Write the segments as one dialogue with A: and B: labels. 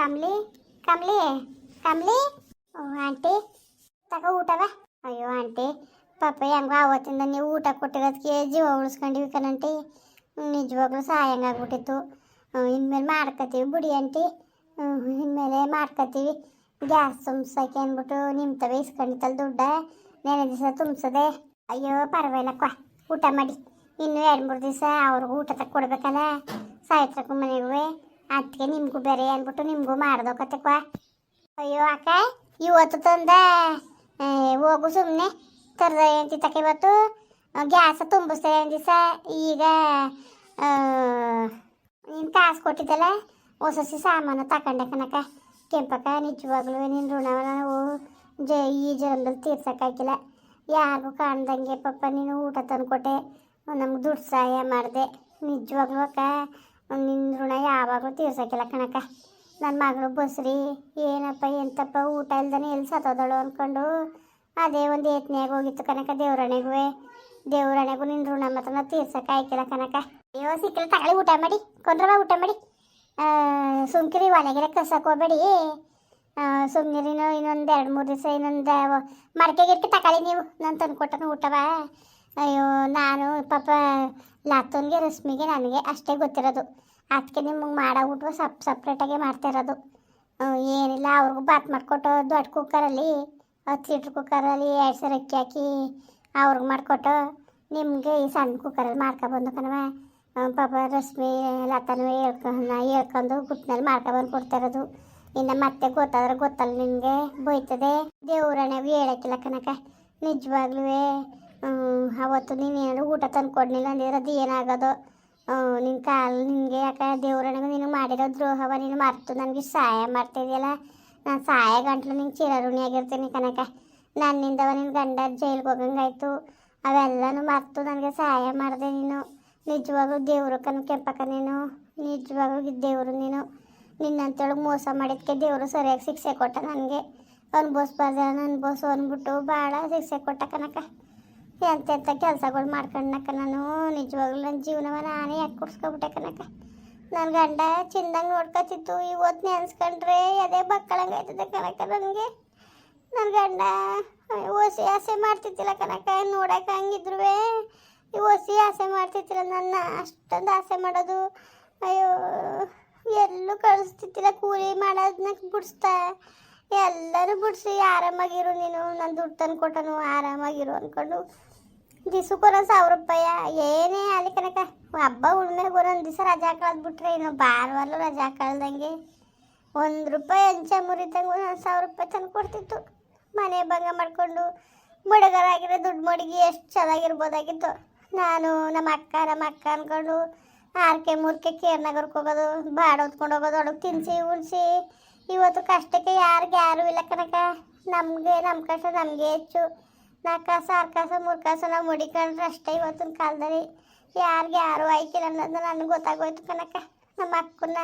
A: ಕಮ್ಲಿ ಕಮ್ಲಿ ಕಮ್ಲಿ. ಓ, aunty, ತಗೋ ಊಟವ. ಅಯ್ಯೋ, aunty ಪಾಪ ಹೆಂಗೋ ಆವತ್ತಿಂದ ನೀವು ಊಟ ಕೊಟ್ಟಿರೋದಕ್ಕೆ ಜೀವ ಉಳಿಸ್ಕೊಂಡಿವಿ ಕಣಂಟಿ ನಿಜವಾಗ್ಲೂ ಸಹಾಯಂಗ ಆಗ್ಬಿಟ್ಟಿತ್ತು. ಇನ್ಮೇಲೆ ಮಾಡ್ಕೊತೀವಿ ಬಿಡಿ ಆಂಟಿ. ಇನ್ಮೇಲೆ ಮಾಡ್ಕೊತೀವಿ ಗ್ಯಾಸ್ ತುಂಬಿಸೋಕೆ ಅಂದ್ಬಿಟ್ಟು ನಿಮ್ಮ ತವ ಇಸ್ಕೊಂಡಿತ್ತಲ್ಲ ದುಡ್ಡ ನೆನೆ ದಿವಸ ತುಂಬಿಸದೆ. ಅಯ್ಯೋ ಪರವಾಗಿಲ್ಲಕ್ಕ ಊಟ ಮಾಡಿ. ಇನ್ನು ಎರಡು ಮೂರು ದಿವಸ ಅವ್ರಿಗೂ ಊಟ ತಕ್ಕ ಕೊಡ್ಬೇಕಲ್ಲ. ಸಾಯ್ತ್ರಕ್ಕೂ ಮನೆಗೂ ಅದಕ್ಕೆ ನಿಮಗೂ ಬೇರೆ ಅಂದ್ಬಿಟ್ಟು ನಿಮಗೂ ಮಾಡ್ದೋಕತ್ತಕ್ಕ ಅಯ್ಯೋ ಅಕ್ಕ, ಇವತ್ತು ತಂದ ಹೋಗು ಸುಮ್ಮನೆ ತರದ ಎಂತಿ ತಕ ಇವತ್ತು? ಗ್ಯಾಸ ತುಂಬಿಸ್ತೇವೆ ದಿವಸ. ಈಗ ನೀನು ಕಾಸು ಕೊಟ್ಟಿದ್ದಲ್ಲ, ಹೊಸ ಹೊಸ ಸಾಮಾನು ತಕೊಂಡೆ ಕನಕ ಕೆಂಪಕ್ಕ, ನಿಜವಾಗ್ಲೂ ನಿನ್ನ ಋಣವ ನಾವು ಜ, ಈ ಜನ್ಮದಲ್ಲಿ ತೀರ್ಸೋಕ್ಕಾಗಿಲ್ಲ. ಯಾರಿಗೂ ಕಾಣ್ದಂಗೆ ಪಪ್ಪ ನೀನು ಊಟ ತಂದ್ಕೊಟ್ಟೆ. ನಮ್ಗೆ ದುಡ್ಡು ಸಹಾಯ ಮಾಡಿದೆ. ನಿಜವಾಗ್ಲೂ ಅಕ್ಕ ನಿನ್ನ ಋಣ ಯಾವಾಗಲೂ ತೀರ್ಸಕ್ಕಿಲ್ಲ ಕಣಕ್ಕ. ನನ್ನ ಮಗಳು ಬಸ್ರಿ, ಏನಪ್ಪ, ಎಂತಪ್ಪ, ಊಟ ಇಲ್ದನೆ ಎಲ್ಲಿ ಸತ್ತೋದಳು ಅಂದ್ಕೊಂಡು ಅದೇ ಒಂದು ಏತ್ನ್ಯಾಗ ಹೋಗಿತ್ತು ಕನಕ ದೇವ್ರಣೆಗೂ ದೇವ್ರಣೆಗೂ ನಿನ್ನ ಋಣ ಮಾತ್ರ ನಾವು ತೀರ್ಸಕ್ಕೆ ಆಯ್ಕಿಲ್ಲ ಕನಕ ಅಯ್ಯೋ, ಸಿಕ್ಕಿಲ್ಲ, ತಗೊಳ್ಳಿ, ಊಟ ಮಾಡಿ, ಕೊಂಡ್ರವ ಊಟ ಮಾಡಿ. ಸುಮ್ಕಿರಿ, ಒಲೆಗಿರ ಕಸಕ್ಕೆ ಹೋಗ್ಬೇಡಿ. ಸುಮ್ಮನಿರಿನು ಇನ್ನೊಂದು ಎರಡು ಮೂರು ದಿವಸ, ಇನ್ನೊಂದು ಮಡಕೆ ಗಿಡಕ್ಕೆ ತಗೊಳ್ಳಿ ನೀವು. ನಾನು ತಂದು ಕೊಟ್ಟನು ಊಟವ. ಅಯ್ಯೋ, ನಾನು ಪಾಪ ಲಾತೋನ್ಗೆ, ರಶ್ಮಿಗೆ, ನನಗೆ ಅಷ್ಟೇ ಗೊತ್ತಿರೋದು. ಅದಕ್ಕೆ ನಿಮಗೆ ಮಾಡೋ ಸಪ್, ಸಪ್ರೇಟಾಗೆ ಮಾಡ್ತಿರೋದು. ಏನಿಲ್ಲ, ಅವ್ರಿಗೂ ಬಾತ್ ಮಾಡಿಕೊಟ್ಟು ದೊಡ್ಡ ಕುಕ್ಕರಲ್ಲಿ ಹತ್ತು ಲೀಟ್ರ್ ಕುಕ್ಕರಲ್ಲಿ ಎರಡು ಸಾವಿರ ಅಕ್ಕಿ ಹಾಕಿ ಅವ್ರಿಗೆ ಮಾಡಿಕೊಟ್ಟು ನಿಮಗೆ ಈ ಸಣ್ಣ ಕುಕ್ಕರಲ್ಲಿ ಮಾಡ್ಕೊಬಂದು ಕಣವ ಪಾಪ ರಶ್ಮಿ, ಲತನೂ ಹೇಳ್ಕೊಂಡು ಹೇಳ್ಕೊಂಡು ಗುಟ್ಟಿನಲ್ಲಿ ಮಾಡ್ಕೊಬಂದು ಕೊಡ್ತಿರೋದು. ಇನ್ನು ಮತ್ತೆ ಗೊತ್ತಾದ್ರೆ ಗೊತ್ತಲ್ಲ ನಿಮಗೆ, ಬೈತದೆ. ದೇವ್ರಣೆಗೂ ಹೇಳಕ್ಕಿಲ್ಲ ಕನಕ ನಿಜವಾಗ್ಲೂ ಅವತ್ತು ನೀನು ಊಟ ತಂದು ಕೊಡ್ಲಿಲ್ಲ ಅಂದಿದ್ರೆ ಅದು ಏನಾಗೋದು? ನಿನ್ನ ಕಾಲು ನಿನಗೆ ಯಾಕೆ ದೇವ್ರನಿಗೆ ನೀನು ಮಾಡಿರೋ ದ್ರೋಹವ, ನೀನು ಮರ್ತು, ನನಗೆ ಸಹಾಯ ಮಾಡ್ತಿದ್ಯಲ್ಲ? ನಾನು ಸಹಾಯ ಗಂಟ್ಲು ನಿಂಗೆ ಚಿರಋಣಿಯಾಗಿರ್ತೀನಿ ಕನಕ. ನನ್ನಿಂದವ ನಿನ್ನ ಗಂಡ ಜೈಲಿಗೆ ಹೋಗಂಗಾಯ್ತು. ಅವೆಲ್ಲನೂ ಮರ್ತು, ನನಗೆ ಸಹಾಯ ಮಾಡಿದೆ ನೀನು. ನಿಜವಾಗ್ಲೂ ದೇವರು ಕನ ಕೆಂಪಕ್ಕ ನೀನು. ನಿಜವಾಗ್ಲೂ ದೇವರು ನೀನು. ನಿನ್ನಂತೇಳಿ ಮೋಸ ಮಾಡಿದ್ಕೆ ದೇವರು ಸರಿಯಾಗಿ ಶಿಕ್ಷೆ ಕೊಟ್ಟ ನನಗೆ. ಅನ್ಭವಿಸ್ಬಾರ್ದು ಅನ್ಭವಿಸು ಅಂದ್ಬಿಟ್ಟು ಭಾಳ ಶಿಕ್ಷೆ ಕೊಟ್ಟ ಕನಕ. ಎಂತೆಂಥ ಕೆಲಸಗಳು ಮಾಡ್ಕೊಂಡಕ್ಕ ನಾನು. ನಿಜವಾಗ್ಲೂ ನನ್ನ ಜೀವನವ ನಾನೇ ಯಾಕೆ ಕುಡ್ಸ್ಕೊಬಿಟ್ಟೆ ಕನಕ ನನ್ನ ಗಂಡ ಚಿಂದಂಗೆ ನೋಡ್ಕೊತಿತ್ತು. ಇವತ್ತು ನೆನ್ಸ್ಕೊಂಡ್ರೆ ಅದೇ ಬಕ್ಕಳಂಗಾಯ್ತದೆ ಕನಕ ನನಗೆ. ನನ್ನ ಗಂಡ ಓಸಿ ಆಸೆ ಮಾಡ್ತಿದ್ದಿಲ್ಲ ಕನಕ ನೋಡಕ್ಕೆ ಹಂಗಿದ್ರು ಈ ಓಸಿ ಆಸೆ ಮಾಡ್ತಿತ್ತಿಲ್ಲ ನನ್ನ ಅಷ್ಟೊಂದು ಆಸೆ ಮಾಡೋದು. ಅಯ್ಯೋ, ಎಲ್ಲೂ ಕಳಿಸ್ತಿದ್ದಿಲ್ಲ. ಕೂಲಿ ಮಾಡೋದನ್ನ ಬಿಡಿಸ್ತಾ. ಎಲ್ಲರೂ ಬಿಡಿಸಿ. ಆರಾಮಾಗಿರು ನೀನು. ನಾನು ದುಡ್ಡು ತಂದು ಕೊಟ್ಟನು ಆರಾಮಾಗಿರು ಅಂದ್ಕೊಂಡು ದಿವ್ಸಕ್ಕೊಂದು ಸಾವಿರ ರೂಪಾಯಿ, ಏನೇ ಅಲ್ಲಿ ಕನಕ ಹಬ್ಬ ಉಣ್ಮೆಗೆ ಒಂದೊಂದು ದಿವಸ ರಜಾ ಕಳೆದ್ಬಿಟ್ರೆ ಇನ್ನು ಬಾರವಲ್ಲೂ ರಜಾ ಕಳ್ದಂಗೆ ಒಂದು ರೂಪಾಯಿ ಅಂಚೆ ಮುರಿದಂಗೆ ಒಂದು ಸಾವಿರ ರೂಪಾಯಿ ತಂದು ಕೊಡ್ತಿತ್ತು. ಮನೆ ಭಂಗ ಮಾಡಿಕೊಂಡು ಬಡಗರಾಗಿರೋ ದುಡ್ಡು ಮಡಗಿ ಎಷ್ಟು ಚೆನ್ನಾಗಿರ್ಬೋದಾಗಿತ್ತು ನಾನು ನಮ್ಮ ಅಕ್ಕ ನಮ್ಮ ಅಕ್ಕ ಅಂದ್ಕೊಂಡು ಆರ್ಕೆ ಮೂರ್ಕೆ ಕೇರ್ನಗರ್ಗೆ ಹೋಗೋದು ಬಾಡ ಹೊತ್ಕೊಂಡು ಹೋಗೋದು ಒಳಗೆ ತಿನ್ಸಿ, ಉಣಿಸಿ. ಇವತ್ತು ಕಷ್ಟಕ್ಕೆ ಯಾರಿಗೆ ಯಾರೂ ಇಲ್ಲ ಕನಕ ನಮಗೆ ನಮ್ಮ ಕಷ್ಟ ನಮಗೆ ಹೆಚ್ಚು. ನಾಲ್ಕು ಕಾಸು ಆರು ನಾವು ಮುಡಿಕೊಂಡ್ರೆ ಅಷ್ಟೇ ಇವತ್ತಿನ ಕಾಲದಲ್ಲಿ. ಯಾರಿಗೆ ಯಾರು ಆಯ್ಕಿಲ್ಲ ಅನ್ನೋದು ನನಗೆ ಗೊತ್ತಾಗೋಯ್ತು ಕನಕ ನಮ್ಮ ಅಕ್ಕನ,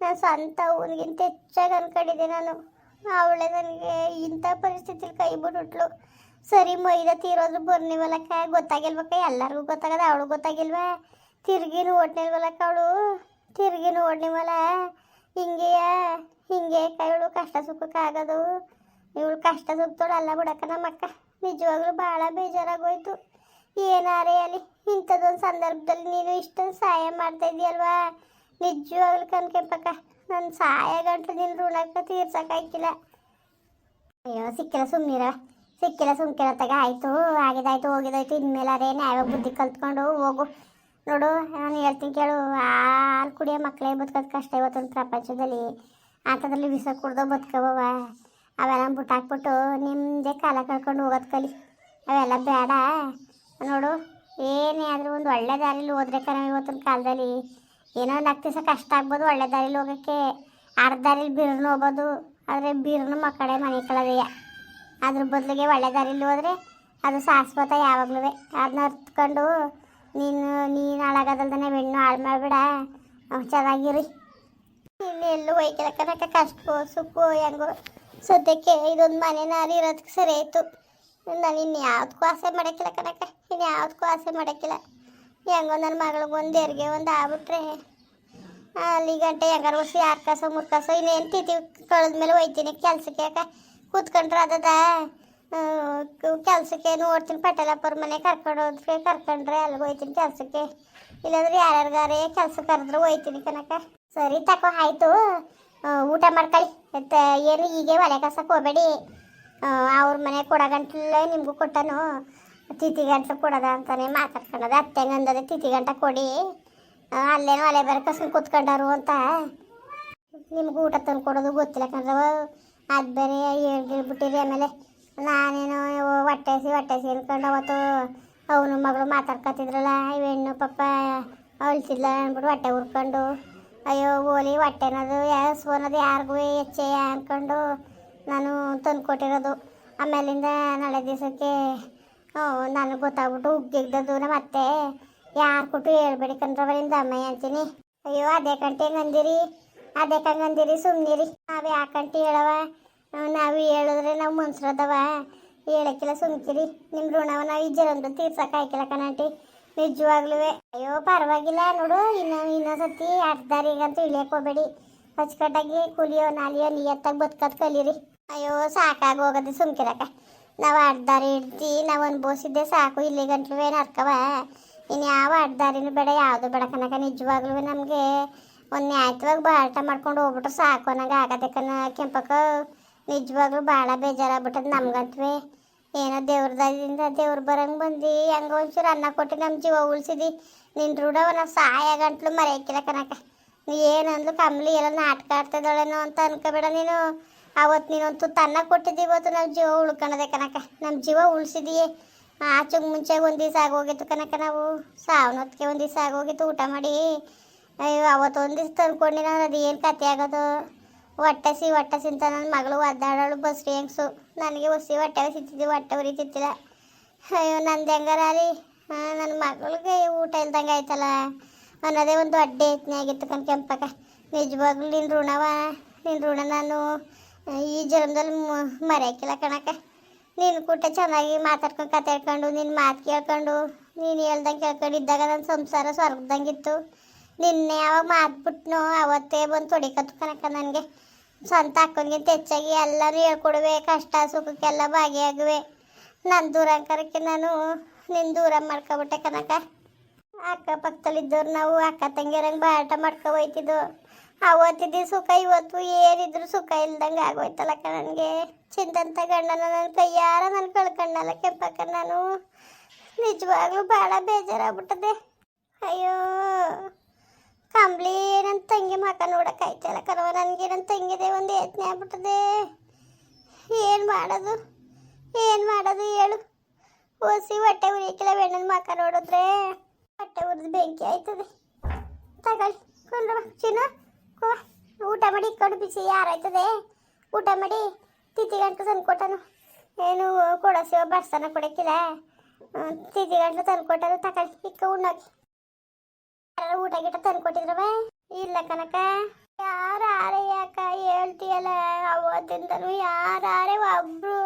A: ನಾನು ಸ್ವಂತ ಅವನಿಗಿಂತ ಹೆಚ್ಚಾಗಿ ಅನ್ಕೊಂಡಿದ್ದೆ ನಾನು. ಅವಳೆ ನನಗೆ ಇಂಥ ಪರಿಸ್ಥಿತಿಲಿ ಕೈ ಬಿಟ್ಬಿಟ್ಲು. ಸರಿ ಮೈದ ತೀರೋದ್ರು ಬರ್ನಿವಲಕ್ಕ ಗೊತ್ತಾಗಿಲ್ವಕ್ಕ ಎಲ್ಲರಿಗೂ ಗೊತ್ತಾಗದ, ಅವಳು ಗೊತ್ತಾಗಿಲ್ವ? ತಿರ್ಗಿನೂ ಓಡ್ನಿಲ್ವಲಕ್ಕ ಅವಳು? ತಿರ್ಗಿನ ಓಡ್ನಿವಲ್ಲ ಹಿಂಗೆಯ? ಹಿಂಗೆ ಇವಳು ಕಷ್ಟ ಸುಖಕ್ಕಾಗೋದು. ಇವಳು ಕಷ್ಟ ಸುತ್ತೋಳು ಅಲ್ಲ ಬಿಡಕ್ಕ ನಮ್ಮಕ್ಕ. ನಿಜವಾಗ್ಲೂ ಭಾಳ ಬೇಜಾರಾಗೋಯ್ತು. ಏನಾರೇ ಅಲ್ಲಿ ಇಂಥದ್ದೊಂದು ಸಂದರ್ಭದಲ್ಲಿ ನೀನು ಇಷ್ಟೊಂದು ಸಹಾಯ ಮಾಡ್ತಾ ಇದೆಯಲ್ವಾ ನಿಜವಾಗ್ಲೂ ಕನ್ಕೆಂಪಕ್ಕ ನನ್ನ ಸಹಾಯ ಗಂಟು ನಿನ್ನ ಋಣಕ್ಕೆ ತೀರ್ಸಕ್ಕಾಯ್ಕಿಲ್ಲ ಅಯ್ಯೋ, ಸಿಕ್ಕಿಲ್ಲ ಸುಮ್ಮನಿರ ಸಿಕ್ಕಿಲ್ಲ ಸುಮ್ಕಿರ ಆಯಿತು ಆಗಿದಾಯ್ತು ಹೋಗಿದಾಯ್ತು ಇನ್ಮೇಲೆ ಅದೇ ನ್ಯಾಯ ಬುದ್ಧಿ ಕಲ್ತ್ಕೊಂಡು ಹೋಗು. ನೋಡು, ನಾನು ಹೇಳ್ತೀನಿ ಕೇಳು, ಹಾಲು ಕುಡಿಯೋ ಮಕ್ಕಳೇ ಬದುಕೋದು ಕಷ್ಟ ಇವತ್ತೊಂದು ಪ್ರಪಂಚದಲ್ಲಿ. ಅಂಥದ್ರಲ್ಲಿ ಬಿಸ ಕುಡ್ದೋ ಬದುಕವ ಅವೆಲ್ಲ ಬಿಟ್ಟಾಕ್ಬಿಟ್ಟು ನಿಮ್ಮದೇ ಕಾಲ ಕಳ್ಕೊಂಡು ಹೋಗೋದು ಕಲಿ. ಅವೆಲ್ಲ ಬೇಡ. ನೋಡು, ಏನೇ ಆದರೂ ಒಂದು ಒಳ್ಳೆ ದಾರಿಲಿ ಹೋದ್ರೆ ಕಣ ಇವತ್ತಿನ ಕಾಲದಲ್ಲಿ. ಏನೋ ಒಂದು ಹತ್ತು ದಿವಸ ಕಷ್ಟ ಆಗ್ಬೋದು ಒಳ್ಳೆ ದಾರಿಲಿ ಹೋಗೋಕ್ಕೆ. ಅರ್ಧ ದಾರಿಲಿ ಬಿರ್ನ ಹೋಗ್ಬೋದು ಆದರೆ ಬಿರ್ನು ಮಕ್ಕಳೇ ಮನೆ ಕಳದೆಯ ಅದ್ರ ಬದಲಿಗೆ ಒಳ್ಳೆ ದಾರಿಲಿ ಹೋದರೆ ಅದು ಶಾಶ್ವತ ಯಾವಾಗಲೂ. ಅದನ್ನ ಅರ್ತ್ಕೊಂಡು ನೀನು ನೀನು ಹಾಳಾಗೋದಲ್ದನೆ ಬೆಣ್ಣು ಹಾಳು ಮಾಡಿಬಿಡ. ಚೆನ್ನಾಗಿರಿ. ಒಯ್ಕಿಲ್ಲ ಕನಕ ಸುಪ್ಪು ಸುಖವೋ ಹೆಂಗೋ. ಸದ್ಯಕ್ಕೆ ಇದೊಂದು ಮನೆ ನಾರಿ ಇರೋದಕ್ಕೆ ಸರಿ ಆಯಿತು. ನಾನು ಇನ್ನು ಯಾವುದಕ್ಕೂ ಆಸೆ ಮಾಡೋಕ್ಕಿಲ್ಲ ಕನಕ ಇನ್ನು ಯಾವುದಕ್ಕೂ ಆಸೆ ಮಾಡೋಕ್ಕಿಲ್ಲ. ಹೆಂಗೋ ನನ್ನ ಮಗಳಿಗೆ ಒಂದು ಎರಿಗೆ ಒಂದು ಆಗ್ಬಿಟ್ರೆ. ಅಲ್ಲಿ ಗಂಟೆ ಹೆಂಗಾರ ವರ್ಷ ಯಾರು ಕಾಸು ಮೂರು ಕಾಸು ಇನ್ನೇನು ಕಳೆದ ಮೇಲೆ ಒಯ್ತೀನಿ ಕೆಲಸಕ್ಕೆ ಯಾಕೆ? ಕೂತ್ಕೊಂಡ್ರೆ ಅದದ. ಕೆಲಸಕ್ಕೆ ನೋಡ್ತೀನಿ ಪಟೇಲಪ್ಪರ ಮನೆ ಕರ್ಕೊಂಡು ಹೋದ್ರೆ ಕರ್ಕೊಂಡ್ರೆ ಅಲ್ಲಿಗೆ ಹೋಯ್ತೀನಿ ಕೆಲಸಕ್ಕೆ. ಇಲ್ಲಾಂದ್ರೆ ಯಾರ್ಯಾರಿಗಾರೆ ಕೆಲಸ ಕರೆದ್ರೆ ಹೋಯ್ತೀನಿ ಕನಕ ಸರಿ ತಕೋ, ಆಯಿತು. ಊಟ ಮಾಡ್ಕೊಳ್ಳಿ ಮತ್ತೆ ಏನು ಹೀಗೆ ಒಲೆ ಕಸಕ್ಕೆ ಹೋಗಬೇಡಿ. ಅವ್ರ ಮನೆ ಕೊಡೋ ನಿಮಗೂ ಕೊಟ್ಟನು. ತಿತಿ ಗಂಟ್ಲು ಕೊಡೋದ ಅಂತಾನೆ ಮಾತಾಡ್ಕೊಂಡದ. ಅತ್ತೆ ಅಂದದ ತಿತಿ ಗಂಟ ಕೊಡಿ. ಅಲ್ಲೇನು ಒಲೆ ಬೇರೆ ಕಸ್ಕೊಂಡು ಕೂತ್ಕೊಂಡಾರು ಅಂತ. ನಿಮ್ಗೆ ಊಟ ತಂದು ಕೊಡೋದು ಗೊತ್ತಿಲ್ಲ ಕಣ್ರವ. ಅದು ಬೇರೆ ಹೇಳ್ಬಿಟ್ಟಿರಿ ಆಮೇಲೆ ನಾನೇನು ಹೊಟ್ಟೆ ಹಸಿ ಅನ್ಕೊಂಡು ಅವತ್ತು ಅವನು ಮಗಳು ಮಾತಾಡ್ಕೊತಿದ್ರಲ್ಲ ಇವೆಣ್ಣು ಹೆಣ್ಣು ಪಾಪ ಅಳ್ತಿದ್ಲ ಅಂದ್ಬಿಟ್ಟು ಹೊಟ್ಟೆ ಉರ್ಕೊಂಡು. ಅಯ್ಯೋ ಓಲಿ ಹೊಟ್ಟೆ ಯಾವ ಸೋನದು ಯಾರಿಗೂ ಹೆಚ್ಚೆ ಅಂದ್ಕೊಂಡು ನಾನು ತಂದು ಕೊಟ್ಟಿರೋದು ಆಮೇಲಿಂದ ನಾಳೆ ದಿವಸಕ್ಕೆ ನನಗೆ ಗೊತ್ತಾಗ್ಬಿಟ್ಟು ಉಗ್ಗಿದ್ದದು ನಮ್ಮ ಅತ್ತೆ. ಯಾರು ಕೊಟ್ಟು ಹೇಳ್ಬೇಡಿ ಕಂಡ್ರವರಿಂದ ಅಮ್ಮಯ್ಯ ಅಂತೀನಿ ಅಯ್ಯೋ, ಅದೇ ಕಂಟೆ ಹಂಗಂದಿರಿ, ಅದೇ ಕಂಗಂದಿರಿ ಸುಮ್ಮನಿರಿ ನಾವು ಯಾಕಂತ ಹೇಳವ. ನಾವು ಹೇಳಿದ್ರೆ ನಾವು ಮನ್ಸ್ರದವ. ಹೇಳಕ್ಕಿಲ್ಲ ಸುಮ್ಕಿರಿ. ನಿಮ್ಮ ಋಣವ ನಾವು ಇಜ್ಜರಂದು ತೀರ್ಸಕ್ಕೆ ಹಾಕಿಲ್ಲ ಕಣಂಟಿ ನಿಜವಾಗ್ಲೂ ಅಯ್ಯೋ, ಪರವಾಗಿಲ್ಲ. ನೋಡು, ಇನ್ನು ಇನ್ನೊಂದ್ಸತಿ ಅರ್ಧದಾರಿಗಂತೂ ಇಳಿಯಕ್ಕೆ ಹೋಗ್ಬೇಡಿ. ಅಚ್ಚುಕಟ್ಟಾಗಿ ಕೂಲಿಯೋ, ನಾಲಿಯೋ, ನಿಯತ್ತಾಗಿ ಬದುಕೋದು ಕಲೀರಿ. ಅಯ್ಯೋ, ಸಾಕಾಗಿ ಹೋಗೋದು ಸುಮ್ಕಿರಕ ನಾವು ಅಡ್ದಾರಿ ಇಡ್ತಿ ನಾವು ಅನ್ಬೋಸಿದ್ದೆ ಸಾಕು. ಇಲ್ಲಿ ಏನು ಅರ್ಕವ ಇನ್ನು ಯಾವ ಅಡ್ದಾರಿನೂ ಬೇಡ, ಯಾವುದು ಬೇಡ ಕನಕ ನಿಜವಾಗ್ಲೂ ನಮಗೆ ಒಂದು ನ್ಯಾಯತ್ವಾಗಿ ಬಾಳಟ ಮಾಡ್ಕೊಂಡು ಹೋಗ್ಬಿಟ್ರೆ ಸಾಕು ಅನ್ನಂಗೆ ಆಗದೆ ಕಣ ಕೆಂಪಕ್ಕ. ನಿಜವಾಗ್ಲೂ ಭಾಳ ಬೇಜಾರಾಗ್ಬಿಟ್ಟದ ನಮ್ಗಂತೂ ಏನೋ ದೇವ್ರದಿಂದ ದೇವ್ರು ಬರಂಗೆ ಬಂದು. ಹೆಂಗ ಒಂಚೂರು ಅನ್ನ ಕೊಟ್ಟು ನಮ್ಮ ಜೀವ ಉಳಿಸಿದಿ. ನಿನ್ನ ರೂಢವ ನಾವು ಗಂಟಲು ಮರೆಯಕ್ಕಿಲ್ಲ ಕನಕ ಏನಂದ್ಲು ಕಮ್ಲಿ ಎಲ್ಲ ನಾಟಕ ಆಡ್ತಿದ್ದಾಳೇನೋ ಅಂತ ಅನ್ಕೋಬೇಡ ನೀನು. ಅವತ್ತು ನೀನೊಂದು ತನ್ನ ಕೊಟ್ಟಿದ್ದಿ ಇವತ್ತು ನಾವು ಜೀವ ಉಳ್ಕೊಳದೆ ಕನಕ ನಮ್ಮ ಜೀವ ಉಳಿಸಿದೀಯೇ. ಆಚೆಗೆ ಮುಂಚೆ ಒಂದು ದಿವಸ ಆಗೋಗಿತ್ತು ಕನಕ ನಾವು. ಸಾವನೊತ್ತಿಗೆ ಒಂದು ದಿವಸ ಆಗೋಗಿತ್ತು ಊಟ ಮಾಡಿ. ಅಯ್ಯೋ ಅವತ್ತು ಒಂದು ದಿವಸ ತಂದ್ಕೊಂಡಿನ ಅದು ಏನು ಕತೆ ಆಗೋದು? ಹೊಟ್ಟೆ ಸಿ ಹೊಟ್ಟೆ ಸಿಂತ ನನ್ನ ಮಗಳು ಒದ್ದಾಡೋಳು ಬಸ್ರಿ ಹೆಂಗ್ಸು ನನಗೆ ಒಸಿ ಹೊಟ್ಟೆ ಸಿತ್ತಿದ್ದಿ ಹೊಟ್ಟೆ ಉರಿತಿತ್ತಿಲ್ಲ ಅಯ್ಯೋ, ನಂದು ಹೆಂಗಾರ ರೀ? ನನ್ನ ಮಗಳಿಗೆ ಊಟ ಇಲ್ದಂಗೆ ಆಯ್ತಲ್ಲ. ಅನ್ನೋದೇ ಒಂದು ದೊಡ್ಡ ಯತ್ನೆ ಆಗಿತ್ತು ಕಣ್ ಕೆಂಪಕ್ಕ. ನಿಜವಾಗ್ಲೂ ನಿನ್ನ ಋಣವ? ನಿನ್ನ ಋಣ ನಾನು ಈ ಜನ್ಮದಲ್ಲಿ ಮರೆಯಕ್ಕಿಲ್ಲ ಕಣಕ್ಕ. ನಿನ್ನ ಕೂಟ ಚೆನ್ನಾಗಿ ಮಾತಾಡ್ಕೊಂಡು ಕತೆ ಹೇಳ್ಕೊಂಡು ನಿನ್ನ ಮಾತು ಕೇಳ್ಕೊಂಡು, ನೀನು ಹೇಳ್ದಂಗೆ ಕೇಳ್ಕೊಂಡು ಇದ್ದಾಗ ನನ್ನ ಸಂಸಾರ ಸ್ವರ್ಗದಂಗಿತ್ತು ನಿನ್ನೆ ಯಾವಾಗ ಮಾತ್ಬಿಟ್ನೋ ಅವತ್ತೇ ಬಂದು ತೊಡಿಕತ್ತು ಕಣಕ ನನಗೆ. ಸ್ವಂತ ಅಕ್ಕನಿಗಿಂತ ಹೆಚ್ಚಾಗಿ ಎಲ್ಲರೂ ಹೇಳ್ಕೊಡುವೆ, ಕಷ್ಟ ಸುಖಕ್ಕೆಲ್ಲ ಭಾಗಿಯಾಗುವೆ. ನನ್ನ ದೂರಂಕರಕ್ಕೆ ನಾನು ನಿನ್ನ ದೂರ ಮಾಡ್ಕೊಬಿಟ್ಟೆ ಕನಕ. ಅಕ್ಕಪಕ್ಕದಲ್ಲಿದ್ದವ್ರು ನಾವು ಅಕ್ಕ ತಂಗಿಯರಂಗೆ ಬಾಟ ಮಾಡ್ಕೊ ಅವತ್ತಿದ್ದು ಸುಖ, ಇವತ್ತು ಏನಿದ್ರು ಸುಖ ಇಲ್ದಂಗೆ ಆಗೋಯ್ತಲ್ಲ ನನಗೆ. ಚಿಂತಂತ ಗಂಡನ ನನ್ನ ಕೈಯಾರ ನನ್ನ ಕಳ್ಕೊಂಡಲ್ಲ ಕೆಂಪಕ್ಕ, ನಾನು ನಿಜವಾಗ್ಲೂ ಭಾಳ ಬೇಜಾರಾಗ್ಬಿಟ್ಟದೆ. ಅಯ್ಯೋ. ಕಂಬ್ಲಿ ನನ್ನ ತಂಗಿ ಮಕ ನೋಡಕ್ಕೆ ಆಯ್ತಲ್ಲ ಕರವ ನನಗೆ ನನ್ನ ತಂಗಿದೆ ಒಂದು ಯತ್ನೆ ಆಗ್ಬಿಟ್ಟದೆ. ಏನು ಮಾಡೋದು? ಏನು ಮಾಡೋದು ಹೇಳು? ಓಸಿ ಹೊಟ್ಟೆ ಉರಿಯಕ್ಕಿಲ್ಲ ಬೆಣ್ಣನ ಮಕ ನೋಡಿದ್ರೆ. ಹೊಟ್ಟೆ ಉರಿದು ಬೆಂಕಿ ಆಯ್ತದೆ. ತಗೊಳ್ಳಿ ಕುಂದ್ರ ಚಿನ್ನ ಊಟ ಮಾಡಿ ಇಕ್ಕೊಂಡು ಬಿಸಿ ಯಾರಾಯ್ತದೆ ಊಟ ಮಾಡಿ ತಿಥಿ ಗಂಟು ತಂದು ಕೊಟ್ಟನು ಏನು ಕೊಡಸಿ ಬಡ್ಸನ ಕೊಡಕ್ಕಿಲ್ಲ. ತಿಥಿ ಗಂಟು ತಂದು ಕೊಟ್ಟನು ತಗೊಳ್ಳಿ, ಇಕ್ಕ ಉಣ್ಣೋಗಿ ಊಟ ಗಿಟ ತಂದು ಕೊಟ್ಟಿದ್ರವ? ಇಲ್ಲ ಕನಕ. ಯಾರಾರೆ ಯಾಕ ಹೇಳ್ತೀಯಲ್ಲ, ಅವತ್ತಿಂದನು ಯಾರೇ ಒಬ್ರು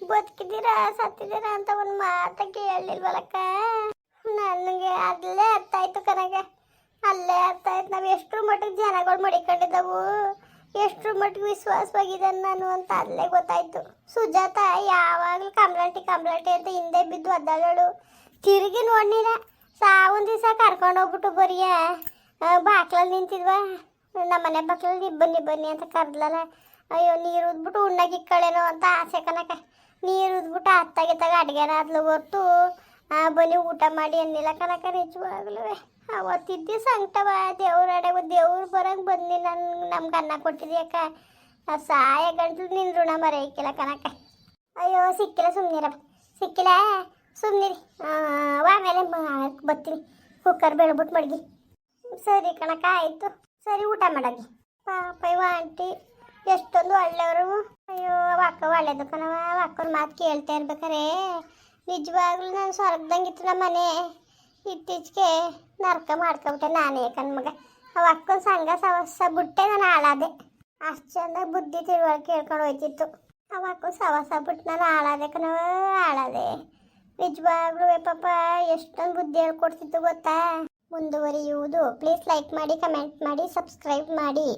A: ಬದುಕಿದ್ದೀರಾ, ಸತ್ತಿದ್ದೀರಾ ಅಂತ ಒಂದು ಮಾತ ಕೇಳಲಿಲ್ವಲ್ಲಕ್ಕ ನನಗೆ ಅಲ್ಲೇ ಅರ್ಥ ಆಯ್ತು ಕನಕ. ಅಲ್ಲೇ ಅರ್ಥ ಆಯ್ತು. ನಾವು ಎಷ್ಟು ಮಟ್ಟಿಗೆ ಜನಗಳು ಮಡಿಕೊಂಡಿದ್ದವು? ಎಷ್ಟು ಮಟ್ಟಿಗೆ ವಿಶ್ವಾಸವಾಗಿದೆ ನಾನು ಅಂತ ಅಲ್ಲೇ ಗೊತ್ತಾಯ್ತು. ಸುಜಾತ ಯಾವಾಗಲೂ ಕಂಬ್ಲಾಟಿ ಕಂಬ್ಲಾಟಿ ಅಂತ ಹಿಂದೆ ಬಿದ್ದು ಒದ್ದಾಳೋಳು ತಿರುಗಿ ನೋಡ್ನಿಲ್ಲ ಒಂದು ದಿವಸ ಕರ್ಕೊಂಡು ಹೋಗ್ಬಿಟ್ಟು ಬರೀ ಬಾಕ್ಲಲ್ಲಿ ನಿಂತಿದ್ವ? ನಮ್ಮನೆ ಬಾಕ್ಲಲ್ಲಿ ಬನ್ನಿ ಬನ್ನಿ ಅಂತ ಕರೆದ್ಲಲ್ಲ ಅಯ್ಯೋ, ನೀರು ಉದ್ಬಿಟ್ಟು ಉಣ್ಣಾಗಿ ಇಕ್ಕಳೇನೋ ಅಂತ ಆಸೆ ಕನಕ ನೀರು ಉದ್ಬಿಟ್ಟು ಅತ್ತಾಗಿತ್ತಾಗ ಅಡುಗೆನ ಆದ್ಲು ಹೊರ್ತು ಬನ್ನಿ ಊಟ ಮಾಡಿ ಅನ್ನಿಲ್ಲ ಕನಕ ನಿಜವಾಗ್ಲೂ ಅವತ್ತಿದ್ದಿ ಸಂಕಟವ, ದೇವ್ರ ಅಡೆ ದೇವ್ರು ಬರಂಗೆ ಬಂದು ನನ್, ನಮ್ಗೆ ಅನ್ನ ಕೊಟ್ಟಿದ್ಯಾಕ ಸಾಯ ಗಂಟ್ಲು ನಿನ್ನ ಋಣ ಮರೆಯಕ್ಕಿಲ್ಲ ಕನಕ ಅಯ್ಯೋ, ಸಿಕ್ಕಿಲ್ಲ ಸುಮ್ಮನಿರ ಸಿಕ್ಕಿಲ್ಲ? ಸುಮ್ಮನಿರಿ ಆಮೇಲೆ ಬರ್ತೀನಿ. ಕುಕ್ಕರ್ ಬೆಳ್ಬಿಟ್ಟು ಮಡಗಿ. ಸರಿ ಕಣಕ ಆಯಿತು. ಸರಿ, ಊಟ ಮಾಡಗಿ ಪಾಪ, ಇವ ಆಂಟಿ ಎಷ್ಟೊಂದು ಒಳ್ಳೆಯವರು. ಅಯ್ಯೋ ಅಕ್ಕ ಒಳ್ಳೇದು ಕಣವ ಅಕ್ಕನ ಮಾತು ಕೇಳ್ತಾ ಇರ್ಬೇಕಾರೆ. ನಿಜವಾಗ್ಲೂ ನಾನು ಸ್ವರ್ಗದಂಗಿತ್ತು ನಮ್ಮ ಮನೆ. ಇತ್ತೀಚೆಗೆ ನರ್ಕ ಮಾಡ್ಕೊಬಿಟ್ಟೆ ನಾನೇ ಕಣ್ಮಗ ಅವ ಅಕ್ಕನ ಸಂಘ ಸವಸ ಬಿಟ್ಟೆ ನಾನು ಹಾಳಾದೆ. ಅಷ್ಟು ಚಂದ ಬುದ್ಧಿ ತಿಳುವಳಿಕೆ ಹೇಳ್ಕೊಂಡು ಹೋಯ್ತಿತ್ತು. ಅವ ಅಕ್ಕನ ಸವಸ ಬಿಟ್ಟು ನಾನು ಹಾಳಾದೆ ಕಣವ ಹಾಳಾದೆ. ನಿಜವಾಗ್ಲೂ ಪಾಪ ಎಷ್ಟೊಂದು ಬುದ್ಧಿ ಹೇಳ್ಕೊಡ್ತಿತ್ತು ಗೊತ್ತಾ? ಮುಂದುವರಿಯುವುದು. ಪ್ಲೀಸ್ ಲೈಕ್ ಮಾಡಿ ಕಮೆಂಟ್ ಮಾಡಿ ಸಬ್ಸ್ಕ್ರೈಬ್ ಮಾಡಿ.